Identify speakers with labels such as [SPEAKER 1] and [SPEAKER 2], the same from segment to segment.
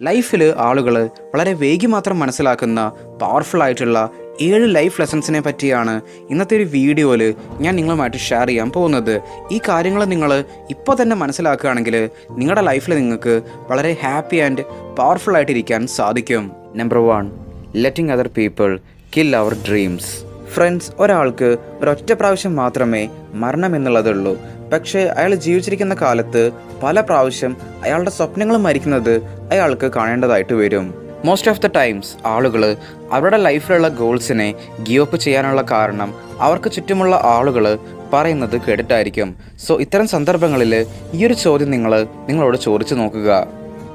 [SPEAKER 1] ലൈഫിൽ ആളുകൾ വളരെ വേഗി മാത്രം മനസ്സിലാക്കുന്ന പവർഫുൾ ആയിട്ടുള്ള ഏഴ് ലൈഫ് ലെസൺസിനെ പറ്റിയാണ് ഇന്നത്തെ ഒരു വീഡിയോയിൽ ഞാൻ നിങ്ങളുമായിട്ട് ഷെയർ ചെയ്യാൻ പോകുന്നത്. ഈ കാര്യങ്ങൾ നിങ്ങൾ ഇപ്പോൾ തന്നെ മനസ്സിലാക്കുകയാണെങ്കിൽ നിങ്ങളുടെ ലൈഫിൽ നിങ്ങൾക്ക് വളരെ ഹാപ്പി ആൻഡ് പവർഫുൾ ആയിട്ടിരിക്കാൻ സാധിക്കും. Number one letting other people kill our dreams friends ഒരാൾക്ക് ഒരൊറ്റ പ്രാവശ്യം മാത്രമേ മരണം എന്നുള്ളതുള്ളൂ. പക്ഷേ അയാൾ ജീവിച്ചിരിക്കുന്ന കാലത്ത് പല പ്രാവശ്യം അയാളുടെ സ്വപ്നങ്ങൾ മരിക്കുന്നത് അയാൾക്ക് കാണേണ്ടതായിട്ട് വരും. മോസ്റ്റ് ഓഫ് ദ ടൈംസ് ആളുകൾ അവരുടെ ലൈഫിലുള്ള ഗോൾസിനെ ഗിയോപ്പ് ചെയ്യാനുള്ള കാരണം അവർക്ക് ചുറ്റുമുള്ള ആളുകൾ പറയുന്നത് കേട്ടിട്ടായിരിക്കും. സോ ഇത്തരം സന്ദർഭങ്ങളിൽ ഈ ഒരു ചോദ്യം നിങ്ങൾ നിങ്ങളോട് ചോദിച്ചു നോക്കുക.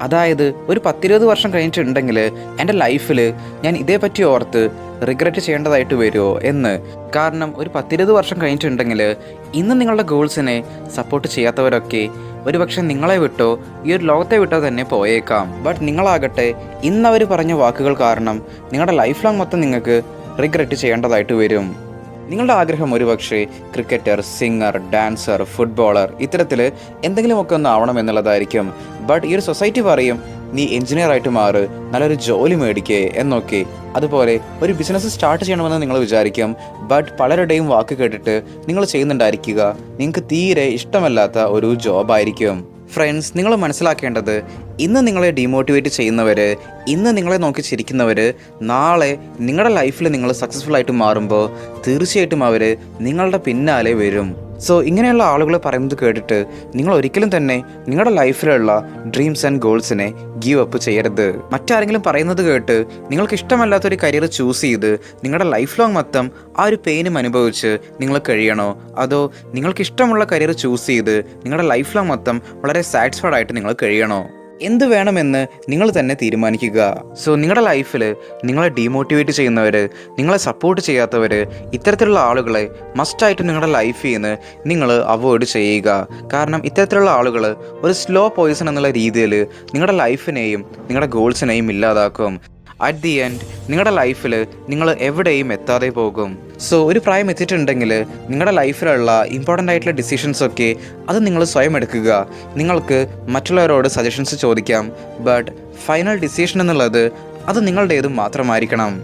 [SPEAKER 1] അതായത് ഒരു പത്തിരുപത് വർഷം കഴിഞ്ഞിട്ടുണ്ടെങ്കിൽ എന്റെ ലൈഫിൽ ഞാൻ ഇതേപ്പറ്റി ഓർത്ത് റിഗ്രറ്റ് ചെയ്യേണ്ടതായിട്ട് വരുമോ എന്ന്. കാരണം ഒരു പത്തിരുപത് വർഷം കഴിഞ്ഞിട്ടുണ്ടെങ്കിൽ ഇന്ന് നിങ്ങളുടെ ഗോൾസിനെ സപ്പോർട്ട് ചെയ്യാത്തവരൊക്കെ ഒരുപക്ഷെ നിങ്ങളെ വിട്ടോ ഈ ഒരു ലോകത്തെ വിട്ടോ തന്നെ പോയേക്കാം. ബട്ട് നിങ്ങളാകട്ടെ ഇന്ന് അവർ പറഞ്ഞ വാക്കുകൾ കാരണം നിങ്ങളുടെ ലൈഫ് ലോങ് മൊത്തം നിങ്ങൾക്ക് റിഗ്രറ്റ് ചെയ്യേണ്ടതായിട്ട് വരും. നിങ്ങളുടെ ആഗ്രഹം ഒരുപക്ഷെ ക്രിക്കറ്റർ സിംഗർ ഡാൻസർ ഫുട്ബോളർ ഇത്തരത്തിൽ എന്തെങ്കിലുമൊക്കെ ഒന്ന് ആവണം എന്നുള്ളതായിരിക്കും. ബട്ട് ഈ ഒരു സൊസൈറ്റി പറയും നീ എഞ്ചിനീയർ ആയിട്ട് മാറ് നല്ലൊരു ജോലി മേടിക്കേ എന്നൊക്കെ. അതുപോലെ ഒരു ബിസിനസ് സ്റ്റാർട്ട് ചെയ്യണമെന്ന് നിങ്ങൾ വിചാരിക്കും ബട്ട് പലരുടെയും വാക്ക് കേട്ടിട്ട് നിങ്ങൾ ചെയ്യുന്നുണ്ടായിരിക്കുക. നിങ്ങൾക്ക് തീരെ ഇഷ്ടമല്ലാത്ത ഒരു ജോബായിരിക്കും ഫ്രണ്ട്സ് നിങ്ങൾ മനസ്സിലാക്കേണ്ടത് ഇന്ന് നിങ്ങളെ ഡീമോട്ടിവേറ്റ് ചെയ്യുന്നവർ ഇന്ന് നിങ്ങളെ നോക്കി ചിരിക്കുന്നവർ നാളെ നിങ്ങളുടെ ലൈഫിൽ നിങ്ങൾ സക്സസ്ഫുൾ ആയിട്ട് മാറുമ്പോൾ തീർച്ചയായിട്ടും അവർ നിങ്ങളുടെ പിന്നാലെ വരും. സോ ഇങ്ങനെയുള്ള ആളുകൾ പറയുന്നത് കേട്ടിട്ട് നിങ്ങൾ ഒരിക്കലും തന്നെ നിങ്ങളുടെ ലൈഫിലുള്ള ഡ്രീംസ് ആൻഡ് ഗോൾസിനെ ഗീവ് അപ്പ് ചെയ്യരുത്. മറ്റാരെങ്കിലും പറയുന്നത് കേട്ട് നിങ്ങൾക്ക് ഇഷ്ടമല്ലാത്തൊരു കരിയർ ചൂസ് ചെയ്ത് നിങ്ങളുടെ ലൈഫ് ലോങ് മൊത്തം ആ ഒരു പെയിനും അനുഭവിച്ച് നിങ്ങൾ കഴിയണോ? അതോ നിങ്ങൾക്ക് ഇഷ്ടമുള്ള കരിയർ ചൂസ് ചെയ്ത് നിങ്ങളുടെ ലൈഫ് ലോങ് മൊത്തം വളരെ സാറ്റിസ്ഫൈഡ് ആയിട്ട് നിങ്ങൾ കഴിയണോ? എന്ത് വേണമെന്ന് നിങ്ങൾ തന്നെ തീരുമാനിക്കുക. സോ നിങ്ങളുടെ ലൈഫിൽ നിങ്ങളെ ഡീമോട്ടിവേറ്റ് ചെയ്യുന്നവർ നിങ്ങളെ സപ്പോർട്ട് ചെയ്യാത്തവർ ഇത്തരത്തിലുള്ള ആളുകളെ മസ്റ്റായിട്ട് നിങ്ങളുടെ ലൈഫിൽ നിന്ന് നിങ്ങൾ അവോയ്ഡ് ചെയ്യുക. കാരണം ഇത്തരത്തിലുള്ള ആളുകൾ ഒരു സ്ലോ പോയിസൺ എന്നുള്ള രീതിയിൽ നിങ്ങളുടെ ലൈഫിനെയും നിങ്ങളുടെ ഗോൾസിനെയും ഇല്ലാതാക്കും. അറ്റ് ദി എൻഡ് നിങ്ങളുടെ ലൈഫിൽ നിങ്ങൾ എവിടെയും എത്താതെ പോകും. സോ ഒരു പ്രായം എത്തിയിട്ടുണ്ടെങ്കിൽ നിങ്ങളുടെ ലൈഫിലുള്ള ഇമ്പോർട്ടന്റ് ആയിട്ടുള്ള ഡിസിഷൻസ് ഒക്കെ അത് നിങ്ങൾ സ്വയം എടുക്കുക. നിങ്ങൾക്ക് മറ്റുള്ളവരോട് സജഷൻസ് ചോദിക്കാം. ബട്ട് ഫൈനൽ ഡിസിഷൻ എന്നുള്ളത് അത് നിങ്ങളുടേത് മാത്രമായിരിക്കണം.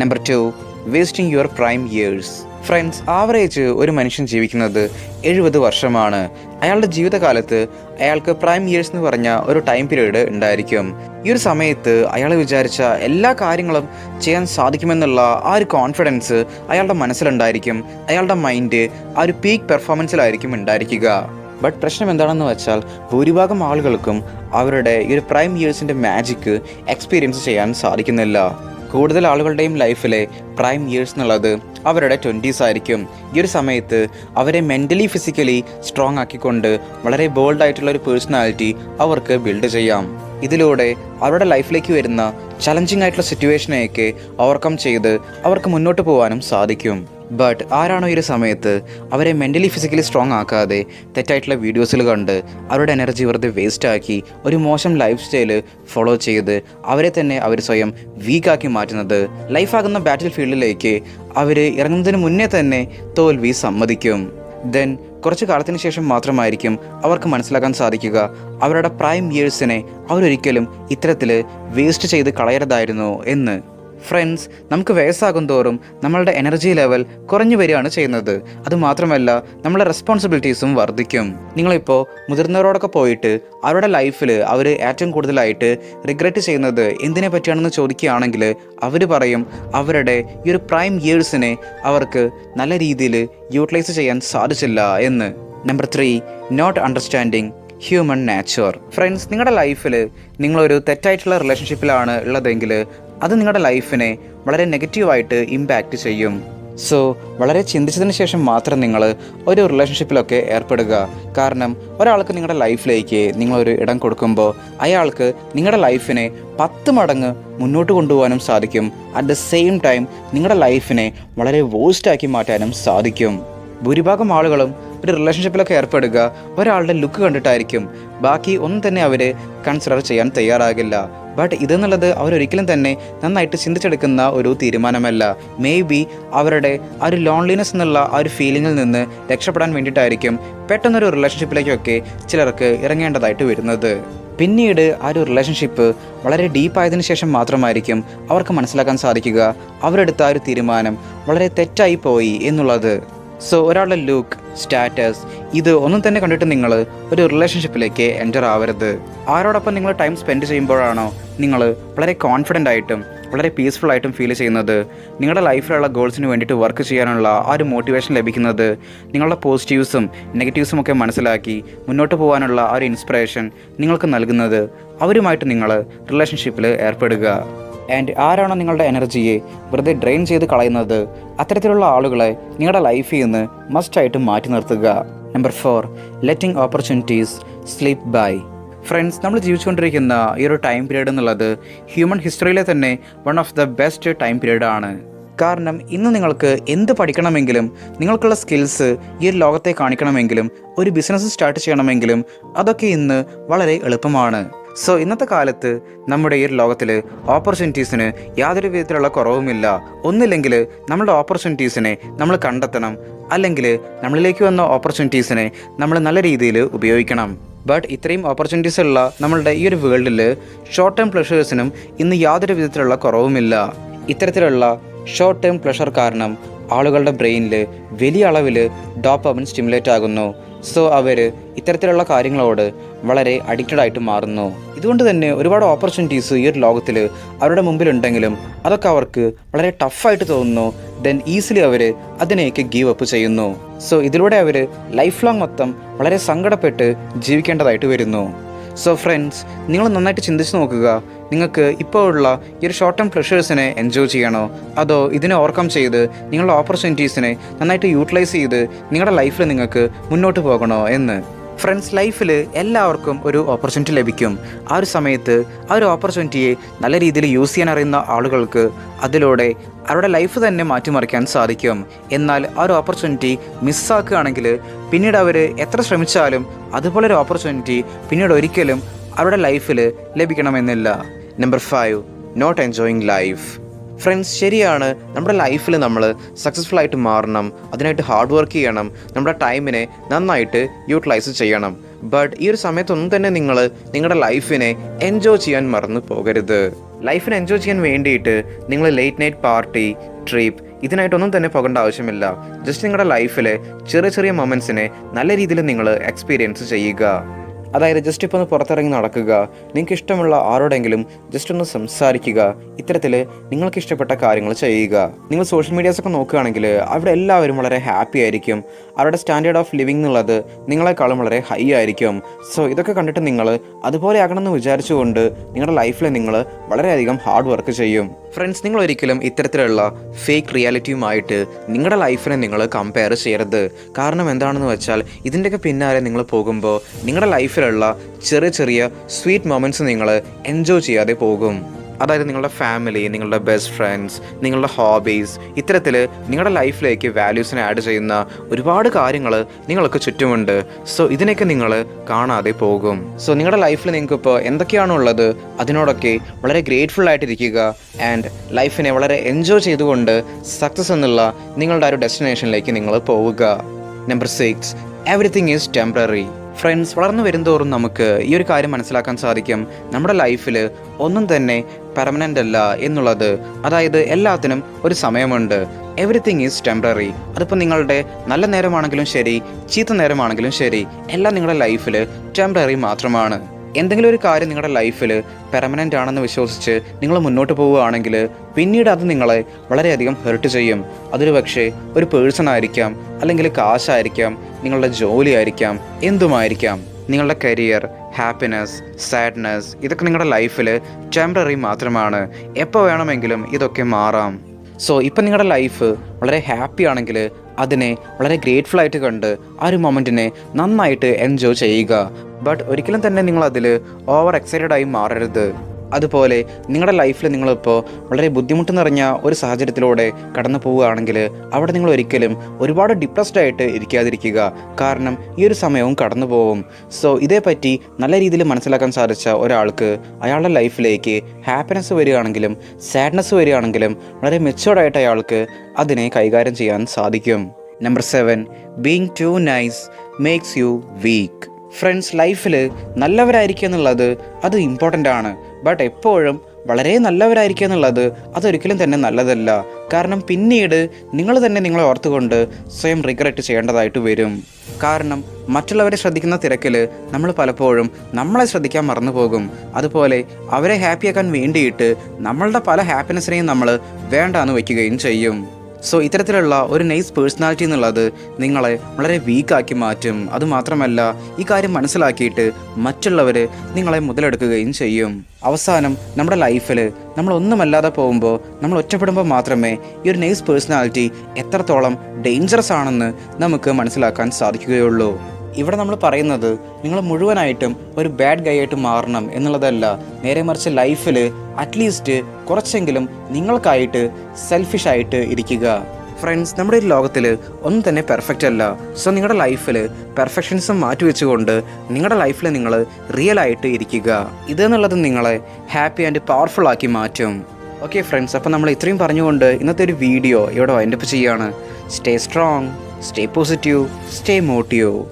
[SPEAKER 1] Number two wasting your prime years friends average ഒരു മനുഷ്യൻ ജീവിക്കുന്നത് എഴുപത് വർഷമാണ്. അയാളുടെ ജീവിതകാലത്ത് അയാൾക്ക് പ്രൈം ഇയേഴ്സ് എന്ന് പറഞ്ഞ ഒരു ടൈം പീരീഡ് ഉണ്ടായിരിക്കും. ഈ ഒരു സമയത്ത് അയാൾ വിചാരിച്ച എല്ലാ കാര്യങ്ങളും ചെയ്യാൻ സാധിക്കുമെന്നുള്ള ആ ഒരു കോൺഫിഡൻസ് അയാളുടെ മനസ്സിലുണ്ടായിരിക്കും. അയാളുടെ മൈൻഡ് ആ ഒരു പീക്ക് പെർഫോമൻസിലായിരിക്കും ഉണ്ടായിരിക്കുക. ബട്ട് പ്രശ്നം എന്താണെന്ന് വെച്ചാൽ ഭൂരിഭാഗം ആളുകൾക്കും അവരുടെ ഈ ഒരു പ്രൈം ഇയേഴ്സിന്റെ മാജിക്ക് എക്സ്പീരിയൻസ് ചെയ്യാൻ സാധിക്കുന്നില്ല. കൂടുതൽ ആളുകളുടെയും ലൈഫിലെ പ്രൈം ഇയേഴ്സ് എന്നുള്ളത് അവരുടെ ട്വന്റീസ് ആയിരിക്കും. ഈ ഒരു സമയത്ത് അവരെ മെന്റലി ഫിസിക്കലി സ്ട്രോങ് ആക്കിക്കൊണ്ട് വളരെ ബോൾഡ് ആയിട്ടുള്ള ഒരു പേഴ്സണാലിറ്റി അവർക്ക് ബിൽഡ് ചെയ്യാം. ഇതിലൂടെ അവരുടെ ലൈഫിലേക്ക് വരുന്ന ചലഞ്ചിങ് ആയിട്ടുള്ള സിറ്റുവേഷനെയൊക്കെ ഓവർകം ചെയ്ത് അവർക്ക് മുന്നോട്ട് പോകാനും സാധിക്കും. ബട്ട് ആരാണോ ഈ ഒരു സമയത്ത് അവരെ മെന്റലി ഫിസിക്കലി സ്ട്രോങ് ആക്കാതെ തെറ്റായിട്ടുള്ള വീഡിയോസിൽ കണ്ട് അവരുടെ എനർജി വെറുതെ വേസ്റ്റാക്കി ഒരു മോശം ലൈഫ് സ്റ്റൈൽ ഫോളോ ചെയ്ത് അവരെ തന്നെ അവർ സ്വയം വീക്കാക്കി മാറ്റുന്നത് ലൈഫാകുന്ന ബാറ്റിൽ ഫീൽഡിലേക്ക് അവർ ഇറങ്ങുന്നതിന് മുന്നേ തന്നെ തോൽവി സമ്മതിക്കും. ദെൻ കുറച്ച് കാലത്തിന് ശേഷം മാത്രമായിരിക്കും അവർക്ക് മനസ്സിലാക്കാൻ സാധിക്കുക അവരുടെ പ്രൈം ഇയേഴ്സിനെ അവരൊരിക്കലും ഇത്തരത്തിൽ വേസ്റ്റ് ചെയ്ത് കളയരുതായിരുന്നു എന്ന്. ഫ്രണ്ട്സ് നമുക്ക് വയസ്സാകും തോറും നമ്മളുടെ എനർജി ലെവൽ കുറഞ്ഞു വരികയാണ് ചെയ്യുന്നത്. അതുമാത്രമല്ല നമ്മുടെ റെസ്പോൺസിബിലിറ്റീസും വർദ്ധിക്കും. നിങ്ങളിപ്പോൾ മുതിർന്നവരോടൊക്കെ പോയിട്ട് അവരുടെ ലൈഫിൽ അവർ ഏറ്റവും കൂടുതലായിട്ട് റിഗ്രറ്റ് ചെയ്യുന്നത് എന്തിനെ പറ്റിയാണെന്ന് ചോദിക്കുകയാണെങ്കിൽ അവർ പറയും അവരുടെ ഈ ഒരു പ്രൈം ഇയേഴ്സിനെ അവർക്ക് നല്ല രീതിയിൽ യൂട്ടിലൈസ് ചെയ്യാൻ സാധിച്ചില്ല എന്ന്. Number three not understanding human nature friends നിങ്ങളുടെ ലൈഫിൽ നിങ്ങളൊരു തെറ്റായിട്ടുള്ള റിലേഷൻഷിപ്പിലാണ് ഉള്ളതെങ്കിൽ അത് നിങ്ങളുടെ ലൈഫിനെ വളരെ നെഗറ്റീവായിട്ട് ഇമ്പാക്റ്റ് ചെയ്യും. സോ വളരെ ചിന്തിച്ചതിന് ശേഷം മാത്രം നിങ്ങൾ ഒരു റിലേഷൻഷിപ്പിലൊക്കെ ഏർപ്പെടുക. കാരണം ഒരാൾക്ക് നിങ്ങളുടെ ലൈഫിലേക്ക് നിങ്ങളൊരു ഇടം കൊടുക്കുമ്പോൾ അയാൾക്ക് നിങ്ങളുടെ ലൈഫിനെ പത്ത് മടങ്ങ് മുന്നോട്ട് കൊണ്ടുപോകാനും സാധിക്കും. അറ്റ് ദ സെയിം ടൈം നിങ്ങളുടെ ലൈഫിനെ വളരെ വേസ്റ്റാക്കി മാറ്റാനും സാധിക്കും. ഭൂരിഭാഗം ആളുകളും ഒരു റിലേഷൻഷിപ്പിലൊക്കെ ഏർപ്പെടുക ഒരാളുടെ ലുക്ക് കണ്ടിട്ടായിരിക്കും. ബാക്കി ഒന്നും തന്നെ അവർ കൺസിഡർ ചെയ്യാൻ തയ്യാറാകില്ല. ബട്ട് ഇതെന്നുള്ളത് അവരൊരിക്കലും തന്നെ നന്നായിട്ട് ചിന്തിച്ചെടുക്കുന്ന ഒരു തീരുമാനമല്ല. മേ ബി അവരുടെ ആ ഒരു ലോൺലിനെസ് എന്നുള്ള ആ ഒരു ഫീലിങ്ങിൽ നിന്ന് രക്ഷപ്പെടാൻ വേണ്ടിയിട്ടായിരിക്കും പെട്ടെന്നൊരു റിലേഷൻഷിപ്പിലേക്കൊക്കെ ചിലർക്ക് ഇറങ്ങേണ്ടതായിട്ട് വരുന്നത്. പിന്നീട് ആ ഒരു റിലേഷൻഷിപ്പ് വളരെ ഡീപ്പായതിനു ശേഷം മാത്രമായിരിക്കും അവർക്ക് മനസ്സിലാക്കാൻ സാധിക്കുക. അവരെടുത്ത ആ ഒരു തീരുമാനം വളരെ തെറ്റായി പോയി എന്നുള്ളത്. സോ ഒരാളുടെ ലുക്ക് സ്റ്റാറ്റസ് ഇത് ഒന്നും തന്നെ കണ്ടിട്ട് നിങ്ങൾ ഒരു റിലേഷൻഷിപ്പിലേക്ക് എന്റർ ആവരുത്. ആരോടൊപ്പം നിങ്ങൾ ടൈം സ്പെൻഡ് ചെയ്യുമ്പോഴാണോ നിങ്ങൾ വളരെ കോൺഫിഡന്റ് ആയിട്ടും വളരെ പീസ്ഫുൾ ആയിട്ടും ഫീൽ ചെയ്യുന്നത്? നിങ്ങളുടെ ലൈഫിലുള്ള ഗോൾസിന് വേണ്ടിയിട്ട് വർക്ക് ചെയ്യാനുള്ള ആ ഒരു മോട്ടിവേഷൻ ലഭിക്കുന്നത് നിങ്ങളുടെ പോസിറ്റീവ്സും നെഗറ്റീവ്സും ഒക്കെ മനസ്സിലാക്കി മുന്നോട്ട് പോകാനുള്ള ആ ഒരു ഇൻസ്പിറേഷൻ നിങ്ങൾക്ക് നൽകുന്നത്. അവരുമായിട്ട് നിങ്ങൾ റിലേഷൻഷിപ്പിൽ ഏർപ്പെടുക. ആൻഡ് ആരാണോ നിങ്ങളുടെ എനർജിയെ വെറുതെ ഡ്രെയിൻ ചെയ്ത് കളയുന്നത് അത്തരത്തിലുള്ള ആളുകളെ നിങ്ങളുടെ ലൈഫിൽ നിന്ന് മസ്റ്റായിട്ട് മാറ്റി നിർത്തുക. Number four letting opportunities sleep by friends നമ്മൾ ജീവിച്ചുകൊണ്ടിരിക്കുന്ന ഈ ഒരു ടൈം പീരീഡ് എന്നുള്ളത് ഹ്യൂമൻ ഹിസ്റ്ററിയിലെ തന്നെ one of the best time period ആണ്. കാരണം ഇന്ന് നിങ്ങൾക്ക് എന്ത് പഠിക്കണമെങ്കിലും നിങ്ങൾക്കുള്ള സ്കിൽസ് ഈ ഒരു ലോകത്തെ കാണിക്കണമെങ്കിലും ഒരു ബിസിനസ് സ്റ്റാർട്ട് ചെയ്യണമെങ്കിലും അതൊക്കെ ഇന്ന് വളരെ എളുപ്പമാണ്. സോ ഇന്നത്തെ കാലത്ത് നമ്മുടെ ഈ ലോകത്തിൽ ഓപ്പർച്യൂണിറ്റീസിന് യാതൊരു വിധത്തിലുള്ള കുറവുമില്ല. ഒന്നില്ലെങ്കിൽ നമ്മുടെ ഓപ്പർച്യൂണിറ്റീസിനെ നമ്മൾ കണ്ടെത്തണം. അല്ലെങ്കിൽ നമ്മളിലേക്ക് വന്ന ഓപ്പർച്യൂണിറ്റീസിനെ നമ്മൾ നല്ല രീതിയിൽ ഉപയോഗിക്കണം. ബട്ട് ഇത്രയും ഓപ്പർച്യൂണിറ്റീസ് ഉള്ള നമ്മളുടെ ഈ ഒരു വേൾഡിൽ ഷോർട്ട് ടേം പ്ലഷേഴ്സിനും ഇന്ന് യാതൊരു വിധത്തിലുള്ള കുറവുമില്ല. ഇത്തരത്തിലുള്ള ഷോർട്ട് ടേം പ്ലഷർ കാരണം ആളുകളുടെ ബ്രെയിനിൽ വലിയ അളവിൽ ഡോപ്പമിൻ സ്റ്റിമുലേറ്റ് ആകുന്നു. സോ അവർ ഇത്തരത്തിലുള്ള കാര്യങ്ങളോട് വളരെ അഡിക്റ്റഡ് ആയിട്ട് മാറുന്നു. ഇതുകൊണ്ട് തന്നെ ഒരുപാട് ഓപ്പർച്യൂണിറ്റീസ് ഈ ഒരു ലോകത്തിൽ അവരുടെ മുമ്പിലുണ്ടെങ്കിലും അതൊക്കെ അവർക്ക് വളരെ ടഫായിട്ട് തോന്നുന്നു. ദെൻ ഈസിലി അവർ അതിനെയൊക്കെ ഗീവ് അപ്പ് ചെയ്യുന്നു. സോ ഇതിലൂടെ അവർ ലൈഫ് ലോങ് മൊത്തം വളരെ സങ്കടപ്പെട്ട് ജീവിക്കേണ്ടതായിട്ട് വരുന്നു. സോ ഫ്രണ്ട്സ് നിങ്ങൾ നന്നായിട്ട് ചിന്തിച്ച് നോക്കുക. നിങ്ങൾക്ക് ഇപ്പോൾ ഉള്ള ഈ ഒരു ഷോർട്ട് ടേം പ്ലഷേഴ്സിനെ എൻജോയ് ചെയ്യണോ? അതോ ഇതിനെ ഓവർകം ചെയ്ത് നിങ്ങളുടെ ഓപ്പർച്യൂണിറ്റീസിനെ നന്നായിട്ട് യൂട്ടിലൈസ് ചെയ്ത് നിങ്ങളുടെ ലൈഫിൽ നിങ്ങൾക്ക് മുന്നോട്ട് പോകണോ എന്ന്? ഫ്രണ്ട്സ് ലൈഫിൽ എല്ലാവർക്കും ഒരു ഓപ്പർച്യൂണിറ്റി ലഭിക്കും. ആ ഒരു സമയത്ത് ആ ഒരു ഓപ്പർച്യൂണിറ്റിയെ നല്ല രീതിയിൽ യൂസ് ചെയ്യാൻ അറിയുന്ന ആളുകൾക്ക് അതിലൂടെ അവരുടെ ലൈഫ് തന്നെ മാറ്റിമറിക്കാൻ സാധിക്കും. എന്നാൽ ആ ഒരു ഓപ്പർച്യൂണിറ്റി മിസ്സാക്കുകയാണെങ്കിൽ പിന്നീട് അവർ എത്ര ശ്രമിച്ചാലും അതുപോലൊരു ഓപ്പർച്യൂണിറ്റി പിന്നീട് ഒരിക്കലും അവരുടെ ലൈഫിൽ ലഭിക്കണമെന്നില്ല. Number five not enjoying life friends ശരിയാണ്. നമ്മുടെ ലൈഫിൽ നമ്മൾ സക്സസ്ഫുൾ ആയിട്ട് മാറണം അതിനായിട്ട് ഹാർഡ് വർക്ക് ചെയ്യണം നമ്മുടെ ടൈമിനെ നന്നായിട്ട് യൂട്ടിലൈസ് ചെയ്യണം. ബട്ട് ഈ ഒരു സമയത്തൊന്നും തന്നെ നിങ്ങൾ നിങ്ങളുടെ ലൈഫിനെ എൻജോയ് ചെയ്യാൻ മറന്നു പോകരുത്. ലൈഫിനെ എൻജോയ് ചെയ്യാൻ വേണ്ടിയിട്ട് നിങ്ങൾ ലേറ്റ് നൈറ്റ് പാർട്ടി ട്രിപ്പ് ഇതിനായിട്ടൊന്നും തന്നെ പോകേണ്ട ആവശ്യമില്ല. ജസ്റ്റ് നിങ്ങളുടെ ലൈഫിലെ ചെറിയ ചെറിയ മൊമെന്റ്സിനെ നല്ല രീതിയിൽ നിങ്ങൾ എക്സ്പീരിയൻസ് ചെയ്യുക. അതായത് ജസ്റ്റ് ഇപ്പോൾ ഒന്ന് പുറത്തിറങ്ങി നടക്കുക. നിങ്ങൾക്ക് ഇഷ്ടമുള്ള ആരോടെങ്കിലും ജസ്റ്റ് ഒന്ന് സംസാരിക്കുക. ഇത്തരത്തിൽ നിങ്ങൾക്ക് ഇഷ്ടപ്പെട്ട കാര്യങ്ങൾ ചെയ്യുക. നിങ്ങൾ സോഷ്യൽ മീഡിയാസ് ഒക്കെ നോക്കുകയാണെങ്കിൽ അവിടെ എല്ലാവരും വളരെ ഹാപ്പി ആയിരിക്കും. അവരുടെ സ്റ്റാൻഡേർഡ് ഓഫ് ലിവിംഗ് എന്നുള്ളത് നിങ്ങളെക്കാളും വളരെ ഹൈ ആയിരിക്കും. സോ ഇതൊക്കെ കണ്ടിട്ട് നിങ്ങൾ അതുപോലെ ആകണമെന്ന് വിചാരിച്ചുകൊണ്ട് നിങ്ങളുടെ ലൈഫിൽ നിങ്ങൾ വളരെയധികം ഹാർഡ് വർക്ക് ചെയ്യും. ഫ്രണ്ട്സ് നിങ്ങൾ ഒരിക്കലും ഇത്തരത്തിലുള്ള ഫേക്ക് റിയാലിറ്റിയുമായിട്ട് നിങ്ങളുടെ ലൈഫിനെ നിങ്ങൾ കമ്പയർ ചെയ്യരുത്. കാരണം എന്താണെന്ന് വെച്ചാൽ ഇതിന്റെയൊക്കെ പിന്നാലെ നിങ്ങൾ പോകുമ്പോൾ നിങ്ങളുടെ ലൈഫിലുള്ള ചെറിയ ചെറിയ സ്വീറ്റ് മൊമെന്റ്സ് നിങ്ങൾ എൻജോയ് ചെയ്യാതെ പോകും. അതായത് നിങ്ങളുടെ ഫാമിലി നിങ്ങളുടെ ബെസ്റ്റ് ഫ്രണ്ട്സ് നിങ്ങളുടെ ഹോബീസ് ഇത്തരത്തിൽ നിങ്ങളുടെ ലൈഫിലേക്ക് വാല്യൂസിനെ ആഡ് ചെയ്യുന്ന ഒരുപാട് കാര്യങ്ങൾ നിങ്ങൾക്ക് ചുറ്റുമുണ്ട്. സോ ഇതിനൊക്കെ നിങ്ങൾ കാണാതെ പോകും. സോ നിങ്ങളുടെ ലൈഫിൽ നിങ്ങൾക്ക് ഇപ്പോൾ ഉള്ളത് അതിനോടൊക്കെ വളരെ ഗ്രേറ്റ്ഫുൾ ആയിട്ടിരിക്കുക. ആൻഡ് ലൈഫിനെ വളരെ എൻജോയ് ചെയ്തുകൊണ്ട് സക്സസ് എന്നുള്ള നിങ്ങളുടെ ആ ഒരു ഡെസ്റ്റിനേഷനിലേക്ക് നിങ്ങൾ പോവുക. Number six everything is temporary friends വളർന്നു വരുന്തോറും നമുക്ക് ഈ ഒരു കാര്യം മനസ്സിലാക്കാൻ സാധിക്കും. നമ്മുടെ ലൈഫിൽ ഒന്നും തന്നെ പെർമനന്റ് അല്ല എന്നുള്ളത്. അതായത് എല്ലാത്തിനും ഒരു സമയമുണ്ട്. എവറിത്തിങ് ഈസ് ടെമ്പററി അതിപ്പോൾ നിങ്ങളുടെ നല്ല നേരമാണെങ്കിലും ശരി ചീത്ത നേരമാണെങ്കിലും ശരി എല്ലാം നിങ്ങളുടെ ലൈഫിൽ ടെമ്പററി മാത്രമാണ്. എന്തെങ്കിലും ഒരു കാര്യം നിങ്ങളുടെ ലൈഫിൽ പെർമനന്റ് ആണെന്ന് വിശ്വസിച്ച് നിങ്ങൾ മുന്നോട്ട് പോവുകയാണെങ്കിൽ പിന്നീട് അത് നിങ്ങളെ വളരെയധികം ഹെർട്ട് ചെയ്യും. അതൊരു പക്ഷേ ഒരു പേഴ്സൺ ആയിരിക്കാം അല്ലെങ്കിൽ കാശായിരിക്കാം നിങ്ങളുടെ ജോലി ആയിരിക്കാം എന്തുമായിരിക്കാം. നിങ്ങളുടെ കരിയർ ഹാപ്പിനെസ് സാഡ്നെസ് ഇതൊക്കെ നിങ്ങളുടെ ലൈഫിൽ ടെമ്പററി മാത്രമാണ്. എപ്പോൾ വേണമെങ്കിലും ഇതൊക്കെ മാറാം. സോ ഇപ്പം നിങ്ങളുടെ ലൈഫ് വളരെ ഹാപ്പി ആണെങ്കിൽ അതിനെ വളരെ ഗ്രേറ്റ്ഫുൾ ആയിട്ട് കണ്ട് ആ ഒരു മൊമെന്റിനെ നന്നായിട്ട് എൻജോയ് ചെയ്യുക. ബട്ട് ഒരിക്കലും തന്നെ നിങ്ങൾ അതിൽ ഓവർ എക്സൈറ്റഡ് ആയി മാറരുത്. അതുപോലെ നിങ്ങളുടെ ലൈഫിൽ നിങ്ങളിപ്പോൾ വളരെ ബുദ്ധിമുട്ട് നിറഞ്ഞ ഒരു സാഹചര്യത്തിലൂടെ കടന്നു പോവുകയാണെങ്കിൽ അവിടെ നിങ്ങൾ ഒരിക്കലും ഒരുപാട് ഡിപ്രസ്ഡ് ആയിട്ട് ഇരിക്കാതിരിക്കുക. കാരണം ഈ ഒരു സമയവും കടന്നു പോകും സോ ഇതേപ്പറ്റി നല്ല രീതിയിൽ മനസ്സിലാക്കാൻ സാധിച്ച ഒരാൾക്ക് അയാളുടെ ലൈഫിലേക്ക് ഹാപ്പിനെസ് വരികയാണെങ്കിലും സാഡ്നെസ് വരികയാണെങ്കിലും വളരെ മെച്ചുവേർഡായിട്ട് അയാൾക്ക് അതിനെ കൈകാര്യം ചെയ്യാൻ സാധിക്കും. Number seven being too nice makes you weak friends ലൈഫിൽ നല്ലവരായിരിക്കുക എന്നുള്ളത് അത് ഇമ്പോർട്ടന്റ് ആണ്. ബട്ട് എപ്പോഴും വളരെ നല്ലവരായിരിക്കുക എന്നുള്ളത് അതൊരിക്കലും തന്നെ നല്ലതല്ല. കാരണം പിന്നീട് നിങ്ങൾ തന്നെ നിങ്ങളെ ഓർത്തുകൊണ്ട് സ്വയം റിഗ്രറ്റ് ചെയ്യേണ്ടതായിട്ട് വരും. കാരണം മറ്റുള്ളവരെ ശ്രദ്ധിക്കുന്ന തിരക്കിൽ നമ്മൾ പലപ്പോഴും നമ്മളെ ശ്രദ്ധിക്കാൻ മറന്നു പോകും അതുപോലെ അവരെ ഹാപ്പിയാക്കാൻ വേണ്ടിയിട്ട് നമ്മളുടെ പല ഹാപ്പിനെസ്സിനെയും നമ്മൾ വേണ്ടാന്ന് വയ്ക്കുകയും ചെയ്യും. സോ ഇത്തരത്തിലുള്ള ഒരു നൈസ് പേഴ്സണാലിറ്റി എന്നുള്ളത് നിങ്ങളെ വളരെ വീക്കാക്കി മാറ്റും. അതുമാത്രമല്ല ഈ കാര്യം മനസ്സിലാക്കിയിട്ട് മറ്റുള്ളവർ നിങ്ങളെ മുതലെടുക്കുകയും ചെയ്യും. അവസാനം നമ്മുടെ ലൈഫിൽ നമ്മൾ ഒന്നുമല്ലാതെ പോകുമ്പോൾ നമ്മൾ ഒറ്റപ്പെടുമ്പോൾ മാത്രമേ ഈ ഒരു നൈസ് പേഴ്സണാലിറ്റി എത്രത്തോളം ഡേഞ്ചറസ് ആണെന്ന് നമുക്ക് മനസ്സിലാക്കാൻ സാധിക്കുകയുള്ളൂ. ഇവിടെ നമ്മൾ പറയുന്നത് നിങ്ങൾ മുഴുവനായിട്ടും ഒരു ബാഡ് ഗൈ ആയിട്ട് മാറണം എന്നുള്ളതല്ല. നേരെ മറിച്ച് ലൈഫിൽ അറ്റ്ലീസ്റ്റ് കുറച്ചെങ്കിലും നിങ്ങൾക്കായിട്ട് സെൽഫിഷായിട്ട് ഇരിക്കുക. ഫ്രണ്ട്സ് നമ്മുടെ ഈ ലോകത്തിൽ ഒന്നും തന്നെ പെർഫെക്റ്റ് അല്ല. സോ നിങ്ങളുടെ ലൈഫിൽ പെർഫെക്ഷൻസും മാറ്റി വെച്ചുകൊണ്ട് നിങ്ങളുടെ ലൈഫിൽ നിങ്ങൾ റിയൽ ആയിട്ട് ഇരിക്കുക. ഇതെന്നുള്ളത് നിങ്ങളെ ഹാപ്പി ആൻഡ് പവർഫുൾ ആക്കി മാറ്റും. ഓക്കെ ഫ്രണ്ട്സ് അപ്പോൾ നമ്മൾ ഇത്രയും പറഞ്ഞുകൊണ്ട് ഇന്നത്തെ ഒരു വീഡിയോ ഇവിടെ വൈൻഡപ്പ് ചെയ്യുകയാണ് stay strong stay positive stay motive